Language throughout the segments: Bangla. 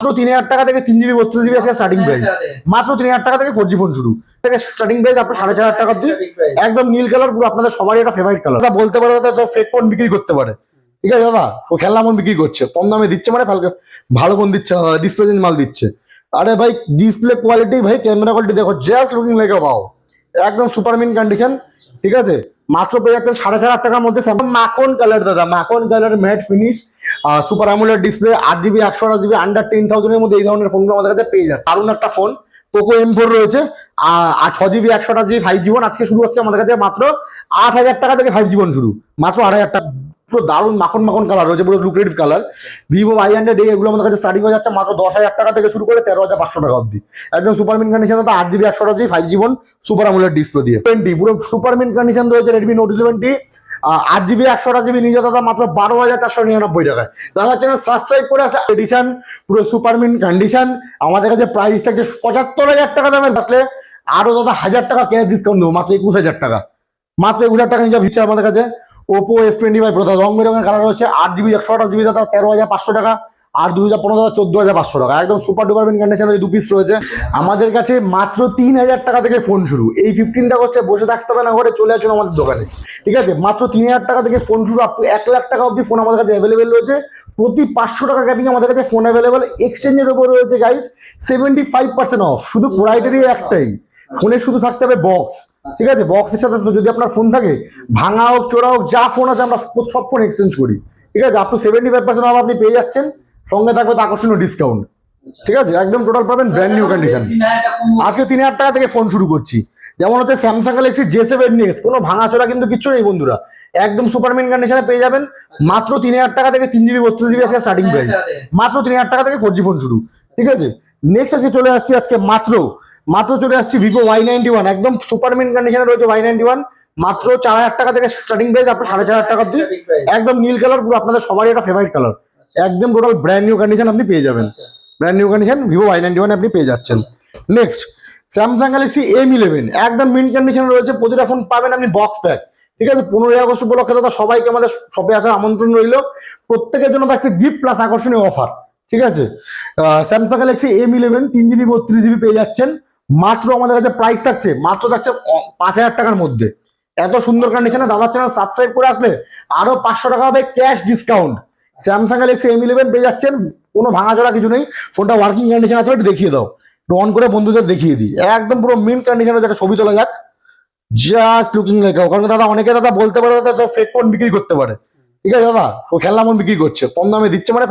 মাত্র তিন হাজার টাকা থেকে তিন জিবি বত্রিশ জিবি আছে স্টার্টিং প্রাইস মাত্র তিন হাজার টাকা থেকে ফোর জি ফোন শুরু। থেকে স্টার্টিং প্রাইস আপনার সাড়ে চার হাজার টাকা অব্দি। একদম নীল কালার পুরো আপনাদের সবারই একটা ফেভারিট কালার দাদা বলতে পারে দাদা ফেক ফোন বিক্রি করতে পারে। ঠিক আছে দাদা? ও খেলনা ফোন বিক্রি করছে। কম দামে দিচ্ছে মানে ভালো- ফোন দিচ্ছে না দাদা ডিসপ্লে মাল দিচ্ছে। আরে ভাই ডিসপ্লে কোয়ালিটি ভাই ক্যামেরা কোয়ালিটি দেখো জাস্ট লুকিং লাইক আ বাও একদম সুপারমিন কন্ডিশন ঠিক আছে? মাত্র পেয়ে যাচ্ছেন সাড়ে চার হাজার টাকার মধ্যে মাখন কালার দাদা, মাখন colour matte finish super AMOLED display আট জিবি একশো আট জিবি আন্ডার টেন থাউজেন্ডের মধ্যে এই ধরনের ফোনগুলো আমাদের কাছে পেয়ে যাচ্ছে। দারুণ একটা ফোন পোকো এম ফোর রয়েছে আর ছ জিবি একশো আট জিবি ফাইভ জিবন আজকে শুরু হচ্ছে আমাদের কাছে মাত্র আট হাজার টাকা থেকে ফাইভ জীবন শুরু, মাত্র আট হাজার টাকা। পুরো দারুণ মাখন মাখন কালার রয়েছে পুরো lucrative colour Vivo I hundred এগুলো আমাদের কাছে স্টার্টিং হয়ে যাচ্ছে মাত্র দশ হাজার টাকা থেকে শুরু করে তেরো হাজার পাঁচশো টাকা অব্দি একদম সুপারমিন কন্ডিশন তো আট জিবি একশো জিবি ফাইভ জীবন সুপার আমুলার ডিসপ্লে দিয়ে। টোয়েন্টি পুরো সুপারমিন কন্ডিশন রয়েছে রেডমি নোট ইলেভেনটি আট জিবি একশো জিবি নিজে দাদা মাত্র বারো হাজার চারশো নিরানব্বই টাকায়। দাদা চ্যানেল সাবস্ক্রাইব করে আসলে এডিশন পুরো সুপারমিন কন্ডিশন আমাদের কাছে প্রাইস থাকছে পঁচাত্তর হাজার টাকা দামের আসলে আরও দাদা হাজার টাকা ক্যাশ ডিসকাউন্ট দেবো, মাত্র একুশ হাজার টাকা। মাত্র একুশ হাজার টাকা নিয়ে ভিচ্ছে আমাদের কাছে। ওপো এফ টোয়েন্টি ফাইভ দাদা রং বেরঙের কালার রয়েছে আট জিবি একশো আঠাশ জিবি দাদা তেরো হাজার পাঁচশো টাকা আর দুই হাজার পনেরো হাজার চোদ্দ হাজার পাঁচশো টাকা। একদম সুপার ডুপারমেন্ট কন্ডিশনের দু পিস রয়েছে। আমাদের কাছে মাত্র তিন হাজার টাকা থেকে ফোন শুরু। এই ফিফটিনটা করছে বসে থাকতে হবে না, ঘরে চলে আসুন আমাদের দোকানে। ঠিক আছে? মাত্র তিন হাজার টাকা থেকে ফোন শুরু আপ টু এক লাখ টাকা অব্দি ফোন আমাদের কাছে অ্যাভেলেবেল রয়েছে। প্রতি পাঁচশো টাকা ক্যাপিং আমাদের কাছে ফোন অ্যাভেলেবেল এক্সচেঞ্জের ওপর রয়েছে guys seventy five percent off শুধু ক্রাইটেরিয়া একটাই। ফোনে শুধু থাকতে হবে বক্স ঠিক আছে? বক্সের সাথে যদি আপনার ফোন থাকে, ভাঙা হোক, চোরা হোক, যা ফোন আছে আমরা সব ফোন এক্সচেঞ্জ করি, ঠিক আছে? Up to seventy five percent আপনি পেয়ে যাচ্ছেন, সঙ্গে থাকবে তো আকর্ষণীয় ডিসকাউন্ট ঠিক আছে? একদম টোটাল পাবেন ব্র্যান্ড নিউ কন্ডিশন আজকে তিন হাজার টাকা থেকে ফোন শুরু করছি। যেমন হচ্ছে Samsung Galaxy J seven next কোনো ভাঙাচোরা কিন্তু কিচ্ছু নেই বন্ধুরা। একদম সুপারমিন কন্ডিশনে পেয়ে যাবেন। মাত্র তিন হাজার টাকা থেকে তিন জিবি বত্রিশ জিবি আছে স্টার্টিং প্রাইস মাত্র তিন হাজার টাকা থেকে ফোর জি ফোন শুরু, ঠিক আছে? নেক্সট আজকে চলে আসছি, আজকে মাত্র মাত্র চলে আসছি ভিভো ওয়াই নাইনটি ওয়ান একদম সুপারমিন কন্ডিশনে রয়েছে ওয়াই নাইনটি ওয়ান মাত্র চার হাজার টাকা থেকে স্টার্টিং প্রাইস আপনার সাড়ে চার হাজার টাকা অব্দি একদম নীল কালার পুরো আপনাদের সবারই একটা ফেভারিট কালার একদম টোটাল ব্র্যান্ড নিউ কন্ডিশন আপনি পেয়ে যাবেন। Brand new condition Vivo Y ninety one আপনি পেয়ে যাচ্ছেন। Next Samsung Galaxy M eleven একদম মিন কন্ডিশন রয়েছে। প্রতিটা ফোন পাবেন আপনি বক্স প্যাক ঠিক আছে পনেরোই আগস্ট উপলক্ষে দাদা সবাইকে আমাদের শপে আসার আমন্ত্রণ রইল। প্রত্যেকের জন্য থাকছে গিফট প্লাস আকর্ষণীয় অফার ঠিক আছে? স্যামসাং গ্যালাক্সি এম ইলেভেন তিন জিবি বত্রিশ জিবি পেয়ে যাচ্ছেন। মাত্র আমাদের কাছে প্রাইস থাকছে, মাত্র থাকছে পাঁচ হাজার টাকার মধ্যে। এত সুন্দর কন্ডিশনে দাদার চ্যানেল সাবস্ক্রাইব করে আসলে আরও পাঁচশো টাকা হবে cash discount Samsung Galaxy M eleven পেয়ে যাচ্ছেন, কোনো ভাঙাচোরা কিছু নেই ফোনটা ওয়ার্কিং কন্ডিশন আছে, একটু দেখিয়ে দাও। একটু অন করে বন্ধুদের দেখিয়ে দিই। একদম পুরো মিন কন্ডিশনে যাকে ছবি তোলা যাক। জাস্ট লুকিং লাইক কারণ দাদা, অনেকে দাদা বলতে পারে দাদা তো ফেক ফোন বিক্রি করতে পারে। ঠিক আছে দাদা, ও খেলনা মন বিক্রি করছে, কম দামে দিচ্ছে মানে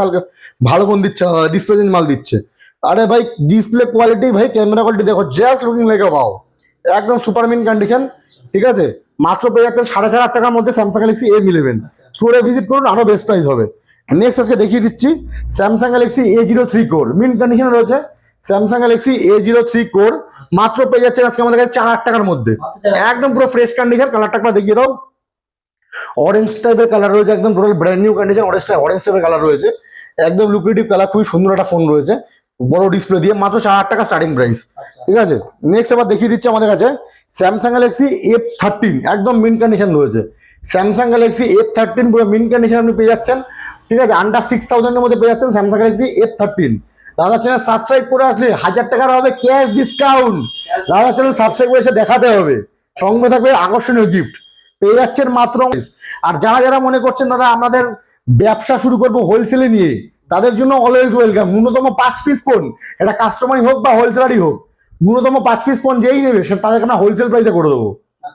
ভালো ফোন দিচ্ছে ডিসপ্লে মাল দিচ্ছে। আরে ভাই ডিসপ্লে কোয়ালিটি ভাই ক্যামেরা কোয়ালিটি দেখো জাস্ট লুকিং লেগে বাও একদম সুপারমিন কন্ডিশন ঠিক আছে? মাত্র পেয়ে যাচ্ছেন সাড়ে চার হাজার টাকার মধ্যে স্যামসাং গ্যালাক্সি এম ইলেভেন স্টোরে ভিজিট করুন, আরও বেস্ট প্রাইস হবে। নেক্সট আজকে দেখিয়ে দিচ্ছি Samsung Galaxy A zero three core mint কন্ডিশনে রয়েছে Samsung Galaxy A zero three core মাত্র পেয়ে যাচ্ছেন আজকে আমাদের কাছে চার হাজার টাকার মধ্যে। একদম পুরো ফ্রেশ কন্ডিশন কালারটা একবার দেখিয়ে দাও। অরেঞ্জ টাইপের কালার রয়েছে, একদম total brand new condition orange type orange টাইপের কালার রয়েছে। একদম লুক্রেটিভ কালার খুবই সুন্দর একটা ফোন রয়েছে। বড় ডিসপ্লে দিয়ে মাত্র চার হাজার টাকা স্টার্টিং প্রাইস ঠিক আছে? নেক্সট আবার দেখিয়ে দিচ্ছে আমাদের কাছে। স্যামসাং গ্যালাক্সি এফ থার্টিন একদম মিন কন্ডিশন রয়েছে। স্যামসাং গ্যালাক্সি এফ থার্টিন পুরো মিন কন্ডিশন আপনি পেয়ে যাচ্ছেন। ঠিক আছে? আন্ডার সিক্স থাউজেন্ডের মধ্যে পেয়ে যাচ্ছেন স্যামসাং গ্যালাক্সি এফ থার্টিন দাদা চ্যানেল সাবস্ক্রাইব করে আসলে হাজার টাকার হবে ক্যাশ ডিসকাউন্ট দাদা চ্যানেল সাবস্ক্রাইব করে এসে দেখাতে হবে। সঙ্গে থাকবে আকর্ষণীয় গিফট পেয়ে যাচ্ছেন মাত্র। আর যারা যারা মনে করছেন দাদা আমাদের ব্যবসা শুরু করব হোলসেলে নিয়ে তাদের জন্য অলওয়েজ ওয়েলকাম ন্যূনতম পাঁচ পিস ফোন এটা কাস্টমারই হোক বা হোলসেলারই হোক, ন্যূনতম পাঁচ পিস ফোন যেই নেবে, সে তাদেরকে আমরা হোলসেল প্রাইসে করে দেবো।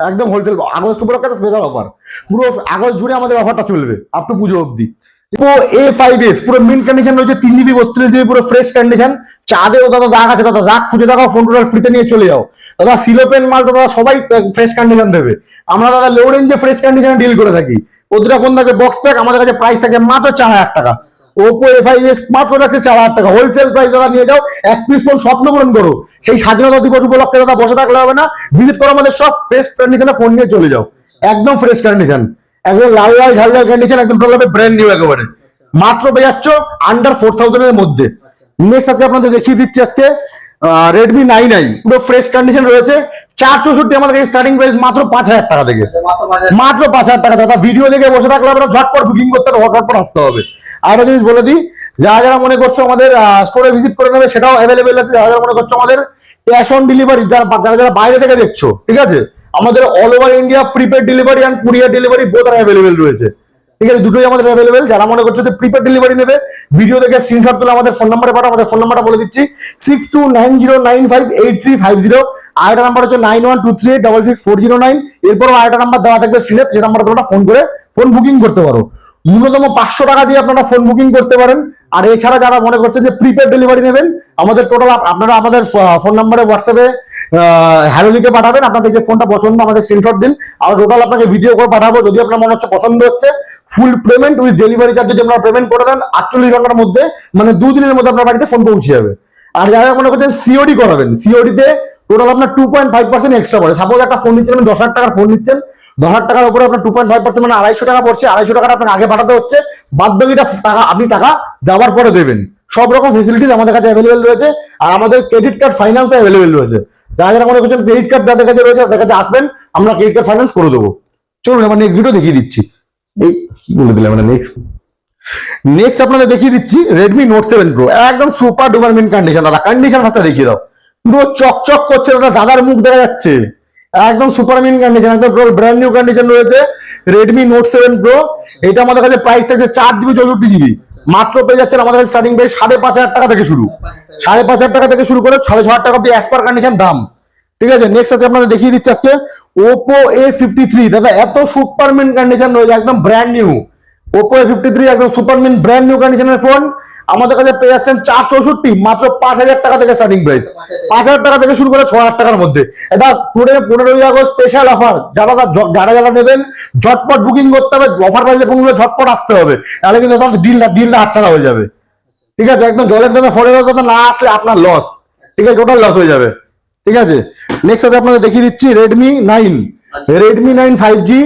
একদম হোলসেল আগস্ট উপলক্ষে স্পেশাল অফার পুরো আগস্ট জুড়ে আমাদের অফারটা চলবে আপ টু পুজো অবধি। পুরো এ ফাইভ এস পুরো মিন কন্ডিশন রয়েছে তিন জিবি বত্রিশ জিবি পুরো ফ্রেশ কন্ডিশন চাঁদেও দাদা দাগ আছে, দাদা দাগ খুঁজে দেখাও ফোন টোটাল ফ্রিতে নিয়ে চলে যাও। দাদা সিলোপেন মাল দাদা সবাই ফ্রেশ কন্ডিশন দেবে। আমরা দাদা লো রেঞ্জে ফ্রেশ কন্ডিশনে ডিল করে থাকি। প্রতিটা ফোন থাকে বক্স প্যাক আমাদের কাছে প্রাইস থাকে মাত্র চার হাজার টাকা। ওপো এফ আই এস মাত্র থাকছে চার হাজার টাকা। হোলসেল প্রাইস দাদা নিয়ে যাও এক পিস ফোন স্বপ্ন পূরণ করো। সেই স্বাধীনতা দিবস উপলক্ষে দাদা বসে থাকলে হবে না। ভিজিট করো আমাদের সব ফ্রেশ কন্ডিশনে ফোন নিয়ে চলে যাও। একদম ফ্রেশ কন্ডিশন একদম লাল লাল ঝাল লাল কন্ডিশন একদম টোটাল ব্র্যান্ড নিউ একেবারে। মাত্র পেয়ে যাচ্ছ আন্ডার ফোর থাউজেন্ডের মধ্যে। নেক্সট আজকে আপনাদের দেখিয়ে দিচ্ছি আজকে রেডমি নাইন আই পুরো ফ্রেশ কন্ডিশন রয়েছে। চার চৌষট্টি আমাদের স্টার্টিং প্রাইস মাত্র পাঁচ হাজার টাকা থেকে। মাত্র পাঁচ হাজার টাকা। দাদা ভিডিও দেখে বসে থাকলে আপনার ঝটপট বুকিং করতে হবে ঝটপট আসতে হবে। আর একটা জিনিস বলে দিই, যারা যারা মনে করছ আমাদের স্টোরে ভিজিট করে নেবে, সেটাও অ্যাভেলেবেল আছে। যারা যারা মনে করছ আমাদের ক্যাশ অন ডেলিভারি যারা যারা বাইরে থেকে দেখছ, ঠিক আছে? আমাদের all over India prepaid delivery and courier delivery both R available রয়েছে। ঠিক আছে? দুটোই আমাদের অ্যাভেলেবেল যারা মনে করছ প্রিপেড ডেলিভারি নেবে ভিডিও দেখে স্ক্রিনশট তুলে আমাদের ফোন নাম্বারে পাঠাও। আমাদের ফোন নাম্বারটা বলে দিচ্ছি six two nine zero nine five eight three five zero আরেকটা নাম্বার হচ্ছে nine one two three eight double six four zero nine এরপরও আরেকটা নাম্বার দেওয়া থাকবে স্ক্রিনে যে নাম্বারটা তোমরা ফোন করে ফোন বুকিং করতে পারো। ন্যূনতম পাঁচশো টাকা দিয়ে আপনারা ফোন বুকিং করতে পারেন। আর এছাড়া যারা মনে করছেন যে প্রিপেড ডেলিভারি নেবেন, আমাদের টোটাল আপনারা আমাদের ফোন নাম্বারে হোয়াটসঅ্যাপে হ্যালো লিখে পাঠাবেন, আপনাদের যে ফোনটা পছন্দ, আমাদের স্ক্রিনশট দিন। আমরা টোটাল আপনাকে ভিডিও করে পাঠাবো, যদি আপনার মনে হচ্ছে পছন্দ হচ্ছে full payment with delivery charge যদি আপনারা পেমেন্ট করে দেন, আটচল্লিশ ঘণ্টার মধ্যে মানে দুদিনের মধ্যে আপনার বাড়িতে ফোন পৌঁছে যাবে। আর যারা মনে করছেন সিওডি করাবেন সিওডিতে টোটাল আপনার two point five percent extra পড়ে সাপোজ একটা ফোন নিচ্ছেন দশ হাজার টাকার ফোন নিচ্ছেন দশ হাজার টাকার উপরে আপনার টু পয়েন্ট ফাইভ পার্সেন্ট মানে আড়াইশো টাকা পড়ছে, আড়াইশো টাকাটা আপনার আগে পাঠাতে হচ্ছে বাদ বাকিটা টাকা আপনি টাকা দেওয়ার পরে দেবেন। সব রকম ফেসিলিটিস আমাদের কাছে অ্যাভেলেবেল রয়েছে, আর আমাদের ক্রেডিট কার্ড ফাইন্যান্স অ্যাভেলেবেল রয়েছে। যারা যারা মনে করছেন ক্রেডিট কার্ড যাদের কাছে রয়েছে, তাদের কাছে আসবেন, আমরা ক্রেডিট কার্ড ফাইন্যান্স করে দেবো। চলুন আমার নেক্সট ভিডিও দেখিয়ে দিচ্ছি। এই, কি বলে দিলাম মানে নেক্সট নেক্সট আপনাদের দেখিয়ে দিচ্ছি রেডমি নোট সেভেন প্রো একদম সুপার ডুপার মিন কন্ডিশন দাদা কন্ডিশন ফার্স্টটা দেখিয়ে দাও। পুরো চকচক করছে, দাদা, দাদার মুখ দেখা যাচ্ছে। একদম সুপার মিন কন্ডিশন একদম ব্র্যান্ড নিউ কন্ডিশন রয়েছে। রেডমি নোট সেভেন প্রো এটা আমাদের কাছে প্রাইস থাকছে চার জিবি চৌষট্টি জিবি মাত্র পেয়ে যাচ্ছেন আমাদের কাছে স্টার্টিং প্রাইস সাড়ে পাঁচ হাজার টাকা থেকে শুরু। সাড়ে পাঁচ হাজার টাকা থেকে শুরু করে সাড়ে ছ হাজার টাকা অব্দি অ্যাজ কন্ডিশন দাম। ঠিক আছে? নেক্সট আছে আপনাদের দেখিয়ে দিচ্ছে আজকে। ওপো এ ফিফটি থ্রি দাদা, এত সুপার মিন কন্ডিশন রয়েছে, একদম brand new Oppo A fifty three একদম সুপারমিন ব্র্যান্ড নিউ কন্ডিশনের ফোন আমাদের কাছে পেয়ে যাচ্ছেন চার চৌষট্টি মাত্র পাঁচ হাজার টাকা থেকে স্টার্টিং প্রাইস পাঁচ হাজার টাকা থেকে শুরু করে ছ হাজার টাকার মধ্যে। এটা পুরো পনেরোই আগস্ট স্পেশাল অফার যারা যারা যারা নেবেন ঝটপট বুকিং করতে হবে। অফার প্রাইসে ফোনগুলো ঝটপট আসতে হবে। তাহলে কিন্তু তাদের ডিলটা ডিলটা হাতছাড়া হয়ে যাবে। ঠিক আছে? একদম জলের দামে ফোনের কথা না আসলে আপনার লস ঠিক আছে? টোটাল লস হয়ে যাবে। ঠিক আছে? নেক্সট আছে আপনাদের দেখিয়ে দিচ্ছি Redmi nine Redmi nine five G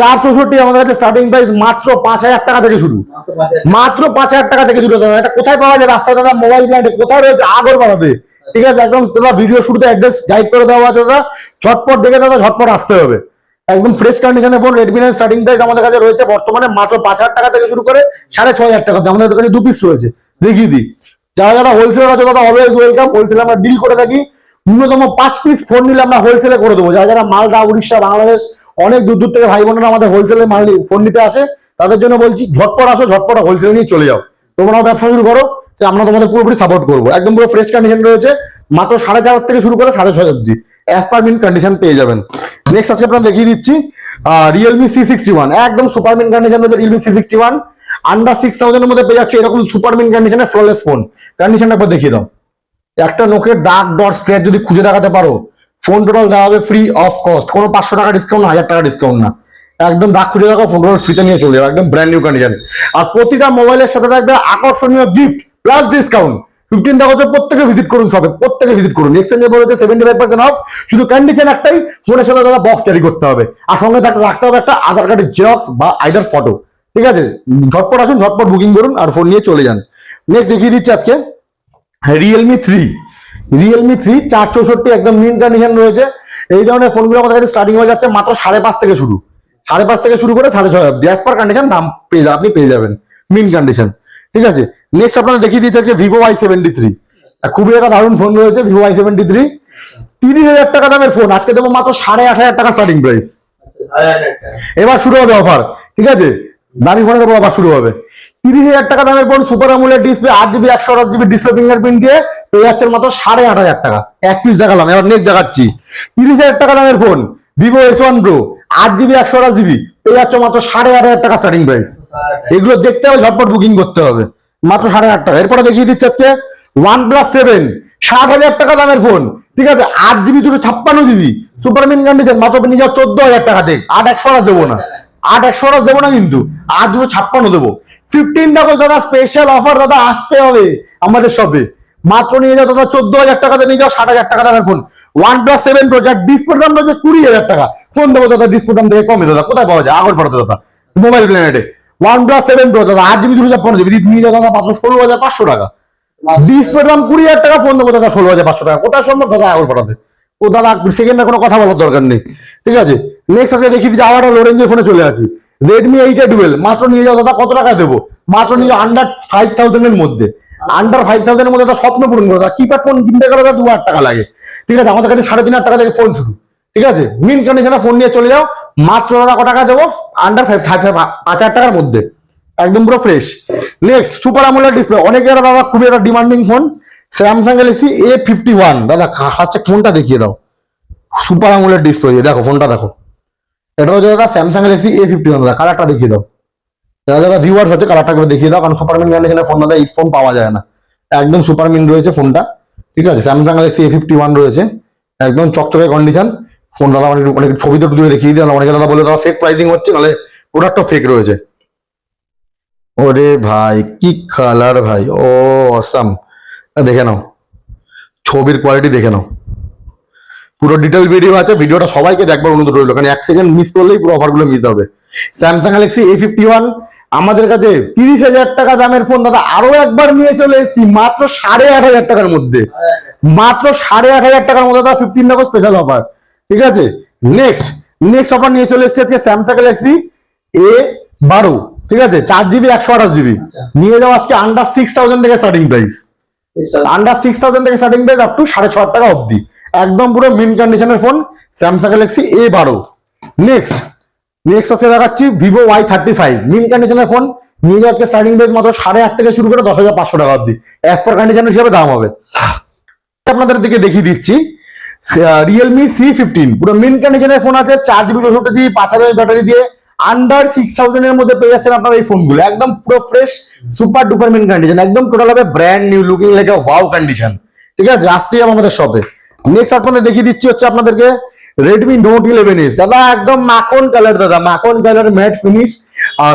চার চৌষট্টি আমাদের কাছে স্টার্টিং প্রাইস মাত্র পাঁচ হাজার টাকা থেকে শুরু। মাত্র পাঁচ হাজার। টাকা থেকে শুরু দাদা এটা কোথায় পাওয়া যায়? রাস্তায় দাদা মোবাইল প্ল্যান্টে কোথায় রয়েছে? আগর বাড়াতে ঠিক আছে একদম দাদা ভিডিও শুরুতে অ্যাড্রেস গাইড করে দেওয়া আছে দাদা। ঝটপট দেখে দাদা ঝটপট আসতে হবে। একদম ফ্রেশ কন্ডিশনে phone Redmi nine starting price আমাদের কাছে রয়েছে বর্তমানে মাত্র পাঁচ হাজার টাকা থেকে শুরু করে সাড়ে ছয় হাজার টাকা। আমাদের কাছে দু পিস রয়েছে। দেখিয়ে দিই। যারা যারা হোলসেলার আছে দাদা অলওয়েজ ওয়েলকাম হোলসেল আমরা ডিল করে থাকি। ন্যূনতম পাঁচ পিস ফোন নিলে আমরা হোলসেলে করে দেবো। যারা যারা মালদা উড়িষ্যা বাংলাদেশ অনেক দূর দূর থেকে ভাই বোনেরা আমাদের হোলসেলে মাল ফোন নিতে আসে। তাদের জন্য বলছি, ঝটপট আসো, ঝটপট হোলসেলে নিয়ে চলে যাও। তোমরাও ব্যবসা শুরু করো আমরা তোমাদের পুরোপুরি সাপোর্ট করব। একদম পুরো ফ্রেশ কন্ডিশন রয়েছে, মাত্র সাড়ে চার থেকে শুরু করে সাড়ে ছয় অব্দি অ্যাজ পার মিন কন্ডিশন পেয়ে যাবেন। নেক্সট আজকে আপনার দেখিয়ে দিচ্ছি রিয়েলমি সি সিক্সটি ওয়ান একদম সুপার মিন কন্ডিশন রয়েছে Realme C sixty one under six থাউজেন্ডের মধ্যে পেয়ে যাচ্ছে, এরকম সুপার মিন কন্ডিশনে ফ্ললেস ফোন কন্ডিশনটা একবার দেখিয়ে দাও। একটা নোকের ডার্ক ডট স্ক্র্যাচ যদি খুঁজে দেখাতে পারো ফোন টোটাল দেওয়া হবে ফ্রি অফ কস্ট কোনো পাঁচশো টাকা ডিসকাউন্ট না, হাজার টাকা ডিসকাউন্ট না। একদম দাগ খুঁজে দেখো ফোন টোটাল ফ্রিতে নিয়ে চলে যাবে, একদম ব্র্যান্ড নিউ কন্ডিশন আর প্রতিটা মোবাইলের সাথে থাকবে আকর্ষণীয় গিফট প্লাস ডিসকাউন্ট ফিফটিন টাকা প্রত্যেকে ভিজিট করুন সবে, প্রত্যেকে ভিজিট করুন। এক্সচেঞ্জে বলেছে সেভেন্টি ফাইভ পার্সেন্ট অফ শুধু কন্ডিশন একটাই ফোনের সাথে দাদা বক্স ক্যারি করতে হবে। আর সঙ্গে থাকতে রাখতে হবে একটা আধার কার্ডের জেরক্স বা আইদার ফটো ঠিক আছে? ঝটপট আসুন, ঝটপট বুকিং করুন আর ফোন নিয়ে চলে যান। নেক্সট দেখিয়ে দিচ্ছি আজকে রিয়েলমি থ্রি রিয়েলমি থ্রি চার চৌষট্টি একদম মিন কন্ডিশন রয়েছে। এই ধরনের ফোনগুলো আমাদের কাছে স্টার্টিং হয়ে যাচ্ছে মাত্র সাড়ে পাঁচ থেকে শুরু। সাড়ে পাঁচ থেকে শুরু করে সাড়ে ছয় অব্দি পার কন্ডিশন দাম পেয়ে যা- আপনি পেয়ে যাবেন। মিন কন্ডিশন ঠিক আছে? নেক্সট আপনারা দেখিয়ে দিতে হচ্ছে ভিভো আই সেভেন্টি থ্রি খুবই একটা দারুণ ফোন রয়েছে ভিভো আই সেভেন্টি থ্রি তিরিশ হাজার টাকা দামের ফোন আজকে দেবো মাত্র সাড়ে আট হাজার টাকা স্টার্টিং প্রাইস এবার শুরু হবে অফার ঠিক আছে? দামি ফোনের উপর আবার শুরু হবে। তিরিশ হাজার টাকা দামের ফোন সুপার আমুলের ডিসপ্লে আট জিবি একশো আঠাশ জিবি ডিসপ্লে ফিঙ্গারপ্রিন্ট দিয়ে পেয়ে যাচ্ছেন মাত্র সাড়ে আট হাজার টাকা। এক পিস দেখালাম, এবার নেক্সট দেখাচ্ছি। তিরিশ হাজার টাকা দামের phone Vivo S one Pro আট জিবি একশো আঠাশ জিবি পেয়ে যাচ্ছে মাত্র সাড়ে আট হাজার টাকা স্টার্টিং প্রাইস এগুলো দেখতে হবে, ঝটপট বুকিং করতে হবে। মাত্র সাড়ে আট টাকা। এরপরে দেখিয়ে দিচ্ছে আজকে ওয়ান প্লাস সেভেন ষাট হাজার টাকা দামের ফোন ঠিক আছে, আট জিবি দুটো ছাপ্পান্ন জিবি সুপার মিন কন্ডিশন মাত্র নিয়ে যাও চোদ্দ হাজার টাকা দেখ। আট একশো আঠাশ দেবো না। আট একশো আঠাশ দেবো না কিন্তু, আট দুটো ছাপ্পান্ন দেবো। ফিফটিন দেখো দাদা স্পেশাল অফার দাদা, আসতে হবে আমাদের শপে মাত্র নিয়ে যাও দাদা চোদ্দ হাজার টাকাতে, নিয়ে যাও ষাট হাজার টাকা দামের phone OnePlus seven pro যার ডিসপ্লে দাম রয়েছে কুড়ি হাজার টাকা। ফোন দেবো দাদা ডিসপ্লে দাম থেকে কমে দাদা কোথায় পাওয়া যায়? আগর পড়াতে দাদা মোবাইল প্ল্যানেটে ওয়ান প্লাস সেভেন প্রো দাদা, আট জিবি দুটো ছাপ্পান্ন জিবি নিয়ে যাও দাদা, মাত্র ষোলো হাজার পাঁচশো টাকা। ডিসপ্লে দাম কুড়ি হাজার টাকা ফোন দেবো দাদা, ষোলো হাজার পাঁচশো টাকা। কোথায় সম্ভব দাদা আগর পড়াতে? ও দাদা সেকেন্ডে কোনো কথা বলার দরকার নেই। ঠিক আছে? নেক্সট আজকে দেখিয়ে দিচ্ছি আবার লোরেঞ্জের ফোনে চলে আসি। রেডমি এইট ডুয়েল মাত্র নিয়ে যাও দাদা, কত টাকা দেবো? মাত্র নিয়ে যাও আন্ডার ফাইভ থাউজেন্ডের মধ্যে। আন্ডার ফাইভ থাউজেন্ডের মধ্যে তো স্বপ্ন পূরণ করে। কিপ্যাড ফোন কিনতে গেলে তো দু হাজার টাকা লাগে। ঠিক আছে? আমাদের কাছে সাড়ে তিন হাজার টাকা থেকে ফোন শুরু। ঠিক আছে? মিন কন্ডিশনে ফোন নিয়ে চলে যাও। মাত্র দাদা ক টাকা দেবো? আন্ডার ফাইভ ফাইভ পাঁচ হাজার টাকার মধ্যে। একদম পুরো fresh next super AMOLED display অনেকের দাদা খুবই একটা demanding phone Samsung Galaxy A fifty one দাদা ফার্স্টে ফোনটা দেখিয়ে দাও। সুপার আমুলার ডিসপ্লে দেখো ফোনটা দেখো। এটা হচ্ছে দাদা Samsung Galaxy A fifty one দাদা কালারটা দেখিয়ে দাও। যারা যারা ভিউয়ার্স আছে কালারটা করে দেখিয়ে দাও, কারণ সুপারমিন কন্ডিশনের ফোন দাদা এই ফোন পাওয়া যায় না। একদম সুপারমিন রয়েছে ফোনটা ঠিক আছে? Samsung Galaxy A fifty one রয়েছে, একদম চকচকে কন্ডিশন ফোন দাদা অনেক অনেক ছবি তো দূরে দেখিয়ে দিলাম অনেকে দাদা বলে দাদা ফেক প্রাইসিং হচ্ছে, নাহলে প্রোডাক্টও ফেক রয়েছে। ওরে ভাই, কি কালার ভাই, ও অসাম দেখে নাও, ছবির কোয়ালিটি দেখে নাও। পুরো ডিটেল ভিডিও আছে ভিডিওটা সবাইকে দেখবার অনুরোধ রইল, কারণ এক সেকেন্ড মিস করলেই পুরো অফারগুলো মিস হবে। Samsung Galaxy A fifty one আমাদের কাছে তিরিশ হাজার টাকা দামের ফোন দাদা আরও একবার নিয়ে চলে এসেছি মাত্র সাড়ে আট হাজার টাকার মধ্যে। মাত্র সাড়ে আট হাজার টাকার মধ্যে দাদা ফিফটিন টাকা স্পেশাল অফার ঠিক আছে? নেক্সট নেক্সট অফার নিয়ে চলে এসেছে আজকে স্যামসাং গ্যালাক্সি এ বারো ঠিক আছে? চার জিবি একশো আঠাশ জিবি নিয়ে যাও আজকে আন্ডার সিক্স থাউজেন্ড থেকে starting price under six thousand থেকে স্টার্টিং প্রাইস আপ টু সাড়ে ছ টাকা অবধি। একদম পুরো মিন কন্ডিশনের ফোন স্যামসাং গ্যালাক্সি এ বারো নেক্সট নেক্সট হচ্ছে দেখাচ্ছি Vivo Y thirty five mint কন্ডিশনের ফোন নিয়ে যাওয়ার স্টার্টিং প্রাইস মাত্র সাড়ে আট থেকে শুরু করে দশ হাজার পাঁচশো টাকা অবধি। অ্যাজ পার কন্ডিশন হিসেবে দাম হবে। আপনাদের দিকে দেখিয়ে দিচ্ছি। রিয়েলমি সি ফিফটিন পুরো মিন কন্ডিশনের ফোন আছে চার জিবি চৌষট্টি জিবি পাঁচ হাজার ব্যাটারি দিয়ে আন্ডার সিক্স থাউজেন্ড এর মধ্যে পেয়ে যাচ্ছেন আপনার এই ফোনগুলো একদম পুরো fresh super duper mint condition একদম টোটাল হবে brand new looking like wow condition ঠিক আছে? যাব আমাদের শপে নেক্সট আপনাদের দেখিয়ে দিচ্ছি হচ্ছে আপনাদেরকে রেডমি নোট ইলেভেন এস দাদা, একদম মাখন কালার দাদা। মাখন colour matte finish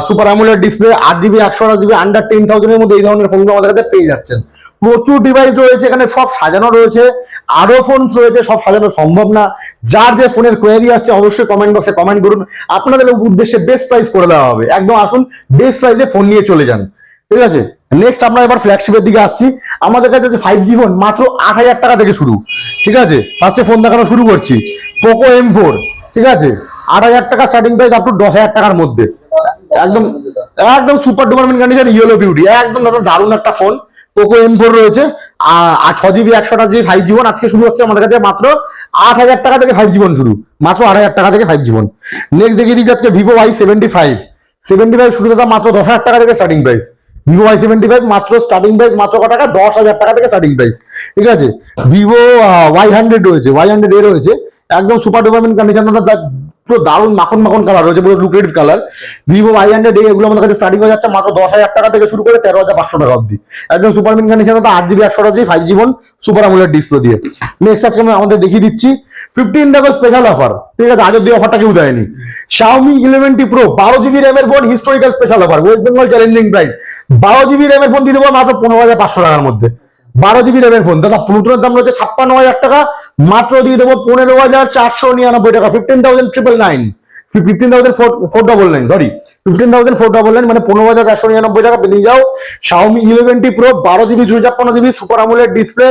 super AMOLED display আট জিবি একশো আট জিবি আন্ডার টেন থাউজেন্ডের মধ্যে এই ধরনের ফোনগুলো আমাদের কাছে পেয়ে যাচ্ছেন। প্রচুর ডিভাইস রয়েছে এখানে, সব সাজানো রয়েছে। আরও ফোনস রয়েছে, সব সাজানো সম্ভব না। যার যে ফোনের কোয়ারি আসছে, অবশ্যই কমেন্ট বক্সে কমেন্ট করুন। আপনাদের উদ্দেশ্যে বেস্ট প্রাইস করে দেওয়া হবে। একদম আসুন বেস্ট প্রাইসে ফোন নিয়ে চলে যান। ঠিক আছে? নেক্সট আমরা এবার ফ্ল্যাগশিপের দিকে আসছি। আমাদের কাছে ফাইভ জি ফোন মাত্র আট হাজার টাকা থেকে শুরু। ঠিক আছে? ফার্স্টে ফোন দেখানো শুরু করছি। পোকো এম ফোর ঠিক আছে? আট হাজার টাকা স্টার্টিং প্রাইস আপ টু দশ হাজার টাকার মধ্যে। একদম একদম super duper mint condition yellow beauty একদম দাদা দারুণ একটা ফোন পোকো এম ফোর রয়েছে। আর ছ জিবি একশো আট জিবি ফাইভ জীবন আজকে শুরু হচ্ছে আমাদের কাছে মাত্র আট হাজার টাকা থেকে ফাইভ জীবন শুরু। মাত্র আট হাজার টাকা থেকে ফাইভ জীবন নেক্সট দেখিয়ে দিচ্ছি আজকে Vivo Y seventy five seventy five শুরু দাদা মাত্র দশ হাজার টাকা থেকে starting price Vivo Y seventy five মাত্র স্টার্টিং প্রাইস মাত্র ক টাকা? দশ হাজার টাকা থেকে স্টার্টিং প্রাইস ঠিক আছে? ভিভো ওয়াই হান্ড্রেড রয়েছে ওয়াই হান্ড্রেড এ রয়েছে। একদম সুপার ডেভেলপমেন্ট কন্ডিশন পুরো দারুণ মাখন মাখন কালার রয়েছে, পুরো lucrative colour Vivo Y hundred এগুলো আমাদের কাছে স্টার্টিং হয়ে যাচ্ছে মাত্র দশ হাজার টাকা থেকে শুরু করে তেরো হাজার পাঁচশো টাকা অব্দি একদম সুপার মিন কন্ডিশন আট জিবি একশো জিবি ফাইভ জীবন সুপার আমুলের ডিসপ্লে দিয়ে। নেক্সট আজকে আমরা আমাদের দেখিয়ে দিচ্ছি ফিফটিন দেখো স্পেশাল অফার ঠিক আছে, আজ অব্দি অফারটা কেউ দেয়নি। শাওমি ইলেভেন টি প্রো বারো জিবি র্যামের phone historical special offer West Bengal challenging price বারো জিবি র্যামের ফোন দিয়ে দেবো মাত্র পনেরো হাজার পাঁচশো টাকার মধ্যে। বারো জিবি র্যামের ফোন দাদা প্লুটনের দাম রয়েছে ছাপ্পান্ন হাজার টাকা। মাত্র দিয়ে দেবো পনেরো হাজার চারশো নিরানব্বই টাকা fifteen thousand triple nine fifteen thousand four double nine sorry fifteen thousand four double nine মানে পনেরো হাজার চারশো নিরানব্বই টাকা পেয়ে যাও। শাওমি ইলেভেন টি প্রো বারো জিবি দুশো ছাপ্পান্ন GB super AMOLED display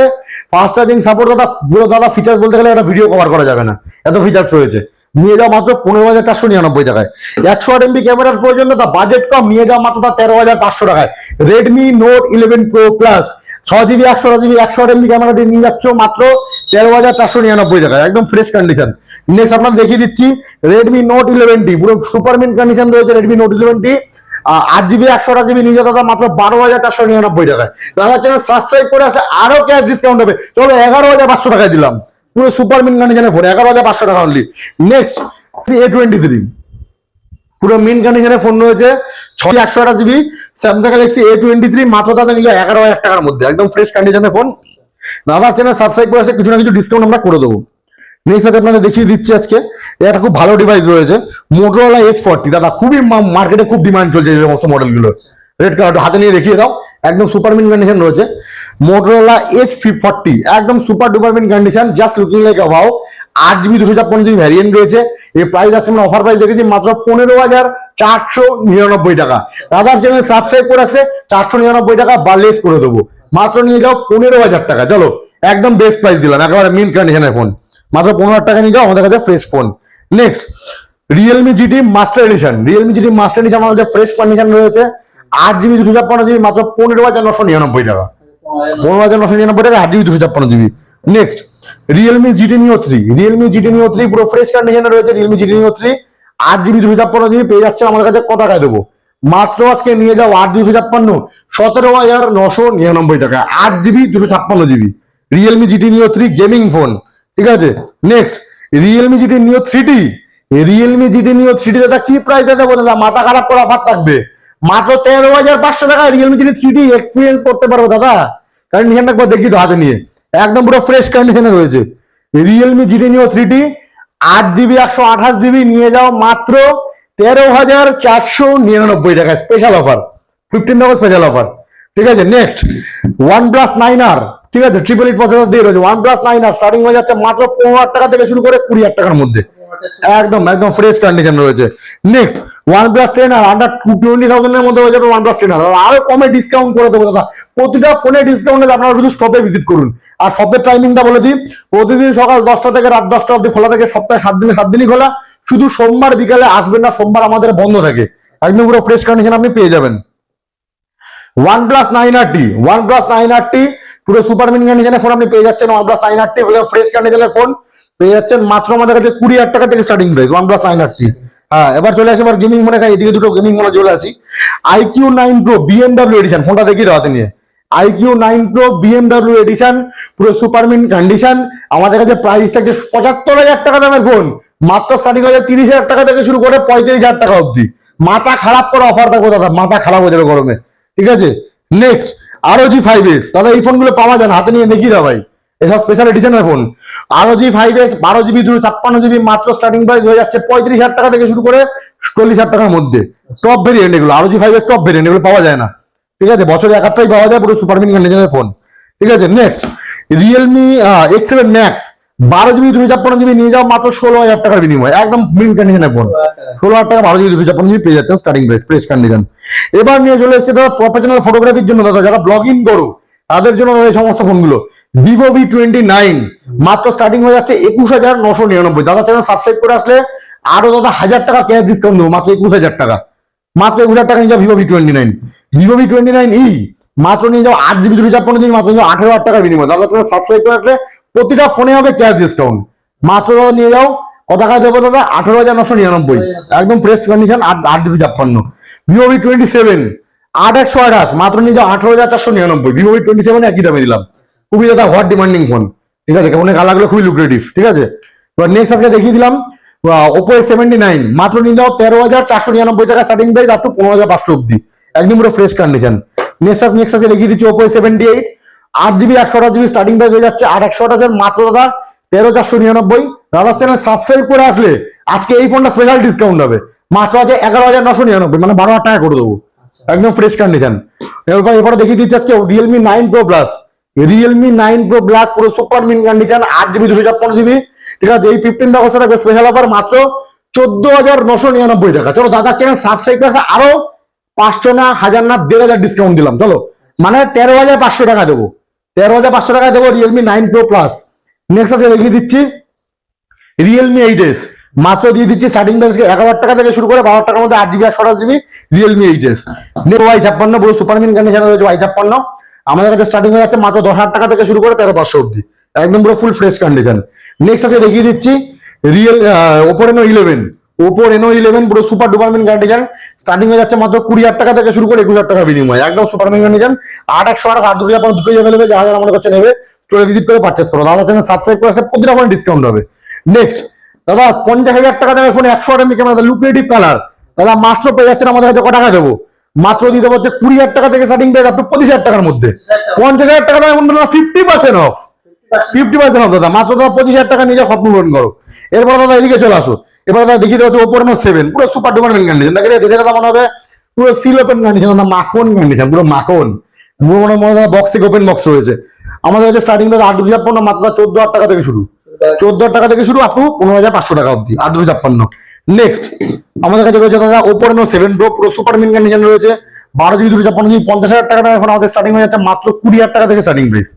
fast charging support দাদা, পুরো দাদা ফিচার্স বলতে গেলে একটা ভিডিও কভার করা যাবে না। এত ফিচার্স রয়েছে। নিয়ে যাও মাত্র পনেরো হাজার চারশো নিরানব্বই টাকায়। একশো আট এমবি ক্যামেরার প্রয়োজন, দাদা বাজেট কম, নিয়ে যাও মাত্র তার তেরো হাজার পাঁচশো টাকায়। Redmi Note eleven Pro plus ছ জিবি একশো জিবি একশো আট এমবি ক্যামেরা দিয়ে নিয়ে যাচ্ছ মাত্র তেরো হাজার চারশো নিরানব্বই টাকায়। একদম ফ্রেশ কন্ডিশন নেক্সট আপনার দেখিয়ে দিচ্ছি রেডমি নোট ইলেভেন টি পুরো সুপার মিন কন্ডিশন রয়েছে রেডমি নোট ইলেভেন টি আট জিবি একশো আট জিবি নিজে দাদা মাত্র বারো হাজার চারশো নিরানব্বই টাকায়। দাদা চ্যানেল সাবস্ক্রাইব করে আসলে আরও ক্যাশ ডিসকাউন্ট হবে। চলো, এগারো হাজার পাঁচশো টাকায় দিলাম। পুরো সুপার মিন কন্ডিশনের ফোন এগারো হাজার পাঁচশো টাকা only next A twenty three পুরো মিন কন্ডিশনের ফোন রয়েছে, ছয় একশো আট GB Samsung Galaxy A twenty three মাত্র দাদা নিলে এগারো হাজার টাকার মধ্যে। একদম ফ্রেশ কন্ডিশনের ফোন দাদা চ্যানেল সাবস্ক্রাইব করে আসলে কিছু না কিছু ডিসকাউন্ট আমরা করে দেবো। নেক্সট আপনাদের দেখিয়ে দিচ্ছি আজকে। এটা খুব ভালো ডিভাইস রয়েছে। মোটরোলা এস ফর্টি দাদা, খুবই মার্কেটে খুব ডিমান্ড চলছে এই সমস্ত মডেলগুলো রেড কালার হাতে নিয়ে দেখিয়ে দাও। একদম সুপার মিন কন্ডিশন রয়েছে। মোটরোলা এইচ ফর্টি একদম super duper mint condition just looking like wow আট জিবি দুশো ছাপ্পান্ন জিবি ভ্যারিয়েন্ট রয়েছে। এই প্রাইস আছে আমরা অফার প্রাইস দেখেছি, মাত্র পনেরো হাজার চারশো নিরানব্বই টাকা। দাদার চ্যানেল সাবস্ক্রাইব করে আসলে চারশো নিরানব্বই টাকা বা লেস করে দেবো। মাত্র নিয়ে যাও পনেরো হাজার টাকা। চলো, একদম বেস্ট প্রাইস দিলাম, একেবারে মিন কন্ডিশনের ফোন মাত্র পনেরো হাজার টাকা নিয়ে যাও, আমাদের কাছে fresh phone next Realme GT Master Edition Realme GT Master Edition আমাদের ফ্রেশ কন্ডিশন রয়েছে। আট জিবি দুশো ছাপ্পান্ন জিবি মাত্র পনেরো হাজার নশো নিরানব্বই টাকা। পনেরো হাজার নশো নিরানব্বই টাকা, আট জিবি দুশো ছাপ্পান্ন GB next Realme GT Neo three Realme GT Neo three পুরো ফ্রেশ কন্ডিশনে রয়েছে রিয়েলমি জিটি নিও থ্রি আট জিবি দুশো ছাপ্পান্ন জিবি পেয়ে যাচ্ছে আমাদের কাছে কত টাকায় দেবো? মাত্র আজকে নিয়ে যাও আট দুশো ছাপ্পান্ন, সতেরো হাজার নশো নিরানব্বই টাকা আট জিবি দুশো ছাপ্পান্ন GB Realme GT Neo three gaming phone ঠিক আছে? Next Realme GT Neo three T Realme GT Neo three T দাদা, কি প্রাইস দাদা বলে দাদা? মাথা খারাপ করে অফার থাকবে। মাত্র তেরো হাজার পাঁচশো টাকা রিয়েলমি জিটি থ্রিটি এক্সপিরিয়েন্স করতে পারব দাদা। কন্ডিশনটা একবার দেখি তো হাতে নিয়ে। একদম পুরো ফ্রেশ কন্ডিশনে রয়েছে। Realme GT Neo three T আট জিবি একশো আঠাশ জিবি নিয়ে যাও মাত্র তেরো হাজার চারশো নিরানব্বই টাকা স্পেশাল অফার ফিফটিন টাকা স্পেশাল অফার ঠিক আছে next OnePlus nine R ঠিক আছে ট্রিপল এইট প্রসেসর দিয়ে রয়েছে। OnePlus nine R starting হয়ে যাচ্ছে মাত্র পনেরো হাজার টাকা থেকে শুরু করে কুড়ি হাজার টাকার মধ্যে। একদম একদম ফ্রেশ কন্ডিশন রয়েছে। Next OnePlus ten R under twenty থাউজেন্ডের মধ্যে হয়ে যাবে ওয়ান প্লাস টেন আর আরও কমে ডিসকাউন্ট করে দেবো দাদা। প্রতিটা ফোনে ডিসকাউন্ট আপনারা শুধু শপে ভিজিট করুন। আর শপের টাইমিংটা বলে দিই। প্রতিদিন সকাল দশটা থেকে রাত দশটা অব্দি খোলা থাকে, সপ্তাহে সাত দিনে সাত দিনই খোলা। শুধু সোমবার বিকালে আসবেন না, সোমবার আমাদের বন্ধ থাকে। একদম পুরো ফ্রেশ কন্ডিশন আপনি পেয়ে যাবেন। OnePlus nine R T OnePlus nine R T পুরো সুপার মিন কন্ডিশনের ফোন আপনি পেয়ে যাচ্ছেন OnePlus nine R T fresh কন্ডিশনের ফোন পেয়ে যাচ্ছেন মাত্র আমাদের কাছে কুড়ি হাজার টাকা থেকে starting price OnePlus nine R T হ্যাঁ এবার চলে আসি এবার গেমিং মনে খাই এদিকে দুটো গেমিং মনে চলে আসি। IQOO nine Pro BMW edition ফোনটা দেখিয়ে দেওয়াতে নিয়ে। IQOO nine Pro BMW edition পুরো সুপার মিন কন্ডিশন আমাদের কাছে প্রাইস থাকছে পঁচাত্তর হাজার টাকা দামের ফোন মাত্র স্টার্টিং হয়ে তিরিশ হাজার টাকা থেকে শুরু করে পঁয়ত্রিশ হাজার টাকা অবধি। মাথা খারাপ করে অফার থাকব দাদা, মাথা খারাপ হয়ে যাবে গরমে। ঠিক আছে? নেক্সট আরও জি ফাইভ এস দাদা, এই ফোনগুলো পাওয়া যায় হাতে নিয়ে দেখি দাও ভাই। এসব স্পেশাল এডিশনের ফোন আরও জি ফাইভ এস বারো জিবি দুশো ছাপ্পান্ন জিবি মাত্র স্টার্টিং প্রাইস হয়ে যাচ্ছে পঁয়ত্রিশ হাজার টাকা থেকে শুরু করে চল্লিশ হাজার টাকার মধ্যে। টপ ভেরিয়েন্ট এগুলো আরও G five S top variant এগুলো পাওয়া যায় না। ঠিক আছে, বছরে একাত্তরই পাওয়া যায়, পুরো সুপার মিন কন্ডিশনের ফোন ঠিক আছে next Realme X seven Max বারো জিবি দুশো ছাপ্পান্ন জিবি নিয়ে যাও, মাত্র ষোলো হাজার টাকার বিনিময়। একদম মিন কন্ডিশনের ফোন ষোলো হাজার টাকা, বারো জিবি দুশো ছাপ্পান্ন জিবি পেয়ে যাচ্ছেন স্টার্টিং প্রাইস ফ্রেশ কন্ডিশন এবার নিয়ে চলে এসেছে দাদা প্রফেশনাল ফটোগ্রাফির জন্য দাদা, যারা ব্লগিং করো, তাদের জন্য দাদা এই সমস্ত ফোনগুলো ভিভো ভি টোয়েন্টি নাইন মাত্র স্টার্টিং হয়ে যাচ্ছে একুশ হাজার নশো নিরানব্বই। দাদা চ্যানেল সাবস্ক্রাইব করে আসলে আরও দাদা হাজার টাকা ক্যাশ ডিসকাউন্ট দেবো, মাত্র একুশ হাজার টাকা। মাত্র একুশ হাজার টাকা নিয়ে যাও Vivo V twenty nine Vivo V twenty nine E মাত্র নিয়ে যাও আট জিবি দুশো ছাপ্পান্ন জিবি, মাত্র নিয়ে যাও আঠেরো হাজার টাকার বিনিময়। দাদা চ্যানেল সাবস্ক্রাইব করে আসলে প্রতিটা ফোনে হবে ক্যাশ ডিসকাউন্ট মাত্র দাদা নিয়ে যাও, কত টাকা দেবো দাদা? আঠেরো হাজার নশো নিরানব্বই। একদম ফ্রেশ কন্ডিশন আট আট দুশো ছাপ্পান্ন। ভিভো ভি টোয়েন্টি সেভেন আট একশো আঠাশ। মাত্র নিয়ে যাও, আঠেরো হাজার চারশো নিরানব্বই। ভিভো ভি টোয়েন্টি সেভেন একই দামে দিলাম। খুবই দাদা হট ডিমান্ডিং ফোন ঠিক আছে ফোনের কালারগুলো খুবই লুক্রেটিভ ঠিক আছে? এবার নেক্সট আজকে দেখিয়ে দিলাম ওপো সেভেন্টি নাইন মাত্র নিয়ে যাও, তেরো হাজার চারশো নিরানব্বই টাকা স্টার্টিং প্রাইস আপ টু পনেরো হাজার পাঁচশো অব্দি একদম পুরো ফ্রেশ কন্ডিশন নেক্সট নেক্সট আজকে দেখিয়ে দিচ্ছি ওপো সেভেন্টি এইট আট জিবি একশো আঠাশ জিবি স্টার্টিং প্রাইস হয়ে যাচ্ছে। আট একশো আঠাশের মাত্র দাদা তেরো চারশো নিরানব্বই। দাদার চ্যানেল সাবস্ক্রাইব করে আসলে আজকে এই ফোনটা স্পেশাল ডিসকাউন্ট হবে। মাত্র আছে এগারো হাজার নশো নিরানব্বই মানে বারো হাজার টাকা করে দেবো। একদম ফ্রেশ কন্ডিশন এরপর এরপরে দেখিয়ে দিচ্ছি আজকে Realme nine Pro plus Realme nine Pro plus পুরো সুপার মিন কন্ডিশন আট জিবি দুশো ছাপ্পান্ন জিবি ঠিক আছে এই ফিফটিন বছর থাকবে স্পেশাল অফার মাত্র চোদ্দ হাজার নশো নিরানব্বই টাকা। চলো দাদার চ্যানেল সাবস্ক্রাইব করে আরও পাঁচশো না হাজার না দেড় হাজার ডিসকাউন্ট দিলাম। চলো মানে তেরো হাজার পাঁচশো টাকা দেবো। তেরো হাজার পাঁচশো টাকায় দেবো Realme nine Pro plus next আছে দেখিয়ে দিচ্ছি। রিয়েলমি এইট এস মাত্র দিয়ে দিচ্ছি স্টার্টিং প্রাইস এক হাজার টাকা থেকে শুরু করে বারো টাকার মধ্যে আট জিবি একশো আঠাশ GB Realme eight S Y ছাপ্পান্ন পুরো সুপার মিন কন্ডিশন রয়েছে ওয়াই ছাপ্পান্ন। আমাদের কাছে স্টার্টিং হয়ে যাচ্ছে মাত্র দশ হাজার টাকা থেকে শুরু করে তেরো পাঁচশো অব্দি একদম পুরো ফুল ফ্রেশ কন্ডিশন নেক্সট আছে দেখিয়ে দিচ্ছি। Real Oppo Reno eleven Oppo Reno eleven পুরো super duper mint condition starting হয়ে যাচ্ছে মাত্র কুড়ি হাজার টাকা থেকে শুরু করে একুশ হাজার টাকা বিনিময়। একদম সুপার মিন যান আট একশো আট আট দুশো আপনার দুটোই অ্যাভেলেবেল যারা যারা আমাদের কাছে নেবে, চলে ভিজিট করে পার্চেস করো। দাদা চ্যানেল সাবস্ক্রাইব করে আসলে প্রতিটা ফোনে ডিসকাউন্ট হবে। নেক্সট দাদা, পঞ্চাশ হাজার টাকা দামের ফোনে একশো আট এমবি ক্যামেরা লুক্রেটিভ কালার দাদা মাত্র পেয়ে যাচ্ছেন আমাদের কাছে টাকা দেবো? মাত্র দিতে হচ্ছে কুড়ি হাজার টাকা থেকে স্টার্টিং পেয়ে যাচ্ছে পঁচিশ হাজার টাকার মধ্যে। পঞ্চাশ হাজার টাকা দামের phone fifty percent off fifty percent off দাদা। মাত্র দাদা পঁচিশ হাজার টাকা নিজে স্বপ্ন পূরণ করো। এরপর দাদা এদিকে চলে আসো। এবার দাদা দেখিয়ে দেওয়া ওপর সেভেন পুরো সুপার ডুপার মেন কন্ডিশন দেখে দেখে দাদা মনে হবে পুরো সিল ওপেন কন্ডিশন দাদা মাখন কন্ডিশন পুরো মাখন। পুরো মনে মনে হয় বক্স থেকে ওপেন বক্স রয়েছে। আমাদের কাছে স্টার্টিং দাদা আট দুশো ছাপ্পান্ন, মাত্র চোদ্দ হাজার টাকা থেকে শুরু। চোদ্দ হাজার টাকা থেকে শুরু আপ টু পনেরো হাজার পাঁচশো টাকা অব্দি আট দুশো ছাপ্পান্ন। নেক্সট আমাদের কাছে রয়েছে দাদা ওপর নো সেভেন প্রো পুরো সুপার মিন কন্ডিশন রয়েছে। বারো জিবি দুশো ছাপ্পান্ন জিবি পঞ্চাশ হাজার টাকা এখন আমাদের স্টার্টিং হয়ে যাচ্ছে মাত্র কুড়ি হাজার টাকা থেকে স্টার্টিং প্রাইস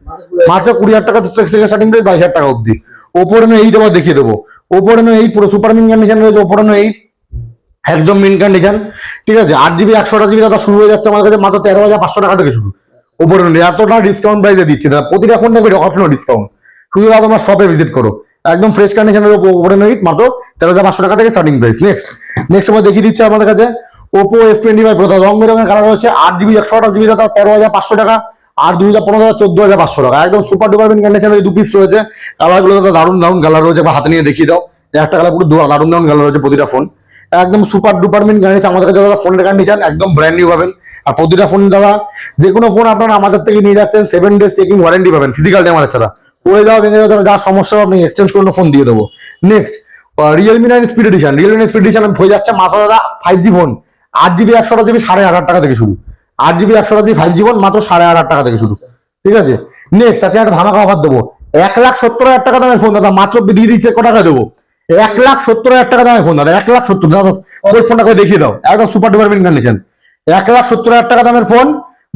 মাত্র কুড়ি হাজার টাকা থেকে স্টার্টিং প্রাইস বাইশ হাজার টাকা অব্দি ওপর নো এইট আবার দেখিয়ে দেবো। ওপর নো এইট পুরো সুপার মিন কন্ডিশন রয়েছে, ওপর নো এইট একদম মেন কন্ডিশন ঠিক আছে, আট জিবি একশোটা জিবি দাদা শুরু হয়ে যাচ্ছে আমার কাছে, মাত্র তেরো হাজার পাঁচশো টাকা থেকে শুরু। ওপরে এতটা ডিসকাউন্ট প্রাইসে দিচ্ছি দাদা। প্রতিটা ফোন নেবে অপশনাল ডিসকাউন্ট শুধু দাদা তোমার শপে ভিজিট করো। একদম ফ্রেশ কন্ডিশনের উপরে নেই মাত্র তেরো হাজার পাঁচশো টাকা থেকে স্টার্টিং প্রাইস নেক্সট নেক্সট আমরা দেখিয়ে দিচ্ছি আমাদের কাছে। Oppo F twenty five pro রং বেরঙের কালার হচ্ছে আট জিবি, একশো আঠাশ জিবি দাদা, তেরো হাজার পাঁচশো টাকা। আর দুই হাজার পনেরো হাজার চোদ্দ হাজার পাঁচশো টাকা। একদম সুপার ডুপার কন্ডিশনের দু পিস রয়েছে। কালারগুলো দাদা দারুণ দারুণ। কালার রয়েছে বা হাতে নিয়ে দেখিয়ে দাও। একটা কালার পুরো দারুণ দারুণ কালার রয়েছে প্রতিটা ফোন একদম সুপার ডুপার মিন কন্ডিশন আমাদের কাছে দাদা ফোনের কন্ডিশন একদম ব্র্যান্ড নিউ পাবেন। আর প্রতিটা ফোন দাদা, যে কোনো ফোন আপনারা আমাদের থেকে নিয়ে যাচ্ছেন সেভেন ডেজ চেকিং ওয়ারেন্টি পাবেন ফিজিক্যাল ড্যামার ছাড়া। পড়ে যাওয়া ভেঙে যাওয়া যা সমস্যা আপনি এক্সচেঞ্জ করে ফোন দিয়ে দেবো। Next Realme nine speed edition Realme nine speed edition হয়ে যাচ্ছে। মাত্র দাদা ফাইভ জি ফোন আট জিবি একশো জিবি সাড়ে আট টাকা থেকে শুরু। আট জিবি একশো আশি ফাইভ জি ফোন মাত্র সাড়ে আট টাকা থেকে শুরু। ঠিক আছে? নেক্সট আছে একটা ধামাকা অফার দেবো। এক লাখ সত্তর হাজার টাকা দামের ফোন দাদা, মাত্র দিয়ে দিচ্ছে ক টাকা দেবো? এক লাখ সত্তর হাজার টাকা দামের ফোন দাদা, এক লাখ সত্তর, দাদা, ওই ফোনটা করে দেখিয়ে দাও। একদম সুপার ডিপার্টমেন্ট কন্ডিশন এক লাখ সত্তর হাজার টাকা দামের ফোন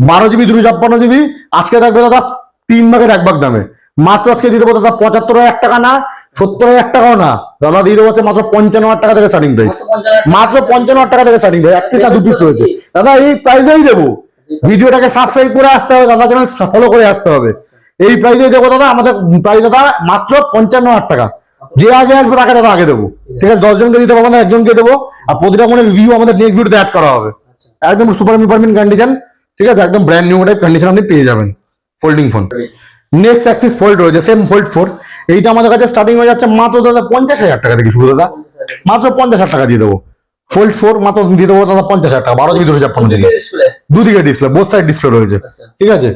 বারো জিবি দুশো ছাপ্পান্ন জিবি আজকে থাকবে, দাদা, তিন ভাগের এক ভাগ দামে। মাত্র আজকে দিয়ে দেবো দাদা পঁচাত্তর হাজার টাকা না সত্তর হাজার টাকাও না। দাদা দিয়ে দেবো মাত্র পঞ্চান্ন হাজার টাকা থেকে স্টার্টিং প্রাইস মাত্র পঞ্চান্ন হাজার টাকা থেকে স্টার্টিং প্রাইস এক পিস আর দু পিস রয়েছে। দাদা এই প্রাইসেই দেবো। ভিডিওটাকে সাবস্ক্রাইব করে আসতে হবে দাদা চ্যানেল ফলো করে আসতে হবে। এই প্রাইসে দেবো দাদা আমাদের প্রাইস দাদা মাত্র পঞ্চান্ন হাজার টাকা। যে আগে আসবে তাকে দাদা আগে দেবো। ঠিক আছে দশজনকে দিতে পারব না একজনকে দেবো। আর প্রতিটা ফোনের রিভিউ আমাদের নেক্সট ভিডিওতে অ্যাড করা হবে। একদম সুপার মিপারমিন কন্ডিশন ঠিক আছে একদম ব্র্যান্ড নিউ টাইপ কন্ডিশন আপনি পেয়ে যাবেন। Folding phone next Axis fold রয়েছে সেম ফোল্ড ফোর এইটা আমাদের কাছে স্টার্টিং হয়ে যাচ্ছে মাত্র দাদা পঞ্চাশ হাজার টাকা থেকে শুরু দাদা। মাত্র পঞ্চাশ হাজার টাকা দিয়ে দেবো। ফোল্ড ফোর মাত্র দিয়ে দেবো দাদা পঞ্চাশ হাজার টাকা। বারো জিবি দুশো ছাপ্পান্ন জিবি। দুদিকে ডিসপ্লে বোথ সাইড ডিসপ্লে রয়েছে। ঠিক আছে?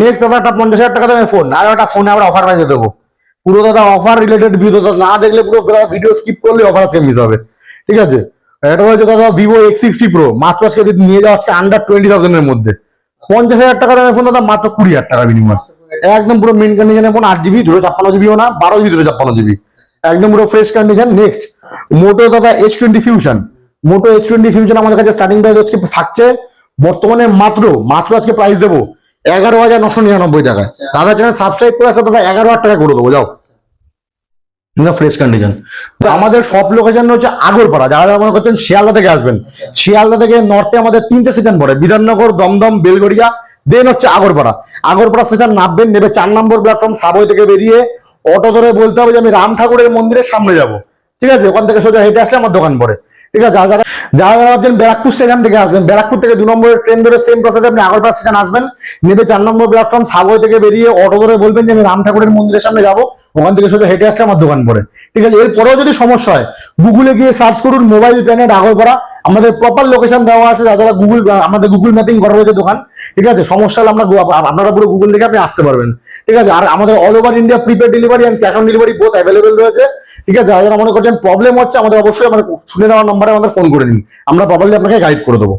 নেক্সট দাদা একটা পঞ্চাশ হাজার টাকা দামের ফোন আর একটা ফোনে আমরা অফার প্রাইসে দেবো। পুরো দাদা অফার রিলেটেড ভিডিও না দেখলে পুরো ভিডিও স্কিপ করলে অফার আজকে মিস হবে। ঠিক আছে? এটা হচ্ছে দাদা ভিভো এক্স সিক্সটি প্রো মাত্র আজকে নিয়ে যাওয়া আজকে আন্ডার টোয়েন্টি থাউজেন্ডের মধ্যে। পঞ্চাশ হাজার টাকা দামের ফোন দাদা মাত্র কুড়ি হাজার টাকা মিনিমাম একদম পুরো মেন কন্ডিশনের ফোন আট জিবি দুশো ছাপ্পান্ন জিবিও না বারো জিবি দুশো ছাপ্পান্ন জিবি একদম পুরো ফ্রেশ কন্ডিশন নেক্সট মোটো দাদা H twenty fusion Moto H twenty fusion আমাদের কাছে স্টার্টিং প্রাইস আজকে থাকছে বর্তমানে মাত্র মাত্র আজকে প্রাইস দেবো এগারো হাজার নশো নিরানব্বই টাকায়। দাদা চ্যানেল সাবস্ক্রাইব করে আসলে দাদা এগারো হাজার টাকা করে দেবো যাও। ফ্রেশ কন্ডিশন তো আমাদের সব লোকেশন হচ্ছে আগরপাড়া যারা যারা মনে করছেন শিয়ালদা থেকে আসবেন। শিয়ালদা থেকে নর্থে আমাদের তিনটে স্টেশন পড়ে বিধাননগর দমদম বেলগড়িয়া দেন হচ্ছে আগরপাড়া। আগরপাড়া স্টেশন নামবেন, নেবে চার নম্বর প্ল্যাটফর্ম সাবওয়ে থেকে বেরিয়ে অটো ধরে বলতে হবে যে আমি রাম ঠাকুরের মন্দিরের সামনে যাব। ঠিক আছে? ওখান থেকে সোজা হেঁটে আসলে আমার দোকান পড়ে। ঠিক আছে? যারা যারা যারা ভাবছেন ব্যারাকপুর স্টেশন থেকে আসবেন, ব্যারাকপুর থেকে দু নম্বরের ট্রেন ধরে সেম প্রসেসে আপনি আগরপাড়া স্টেশন আসবেন, নেবে চার নম্বর প্ল্যাটফর্ম সাবওয়ে থেকে বেরিয়ে অটো ধরে বলবেন যে আমি রাম ঠাকুরের মন্দিরের সামনে যাব, ওখান থেকে সোজা হেঁটে আসলে আমার দোকান পড়ে। ঠিক আছে? এরপরেও যদি সমস্যা হয় গুগলে গিয়ে সার্চ করুন মোবাইল প্ল্যানেট আগরপাড়া আমাদের প্রপার লোকেশন দেওয়া আছে, যা যারা গুগল আমাদের গুগল ম্যাপিং করা রয়েছে দোকান, ঠিক আছে? সমস্যা হলে আমরা আপনারা পুরো গুগল থেকে আপনি আসতে পারবেন, ঠিক আছে? আর আমাদের all over India prepaid delivery and cash on delivery both available রয়েছে, ঠিক আছে? যারা মনে করছেন প্রবলেম হচ্ছে, আমাদের অবশ্যই আমাদের শুনে দেওয়ার নম্বরে আমাদের ফোন করে নিন, আমরা প্রপারলি আপনাকে গাইড করে দেবো।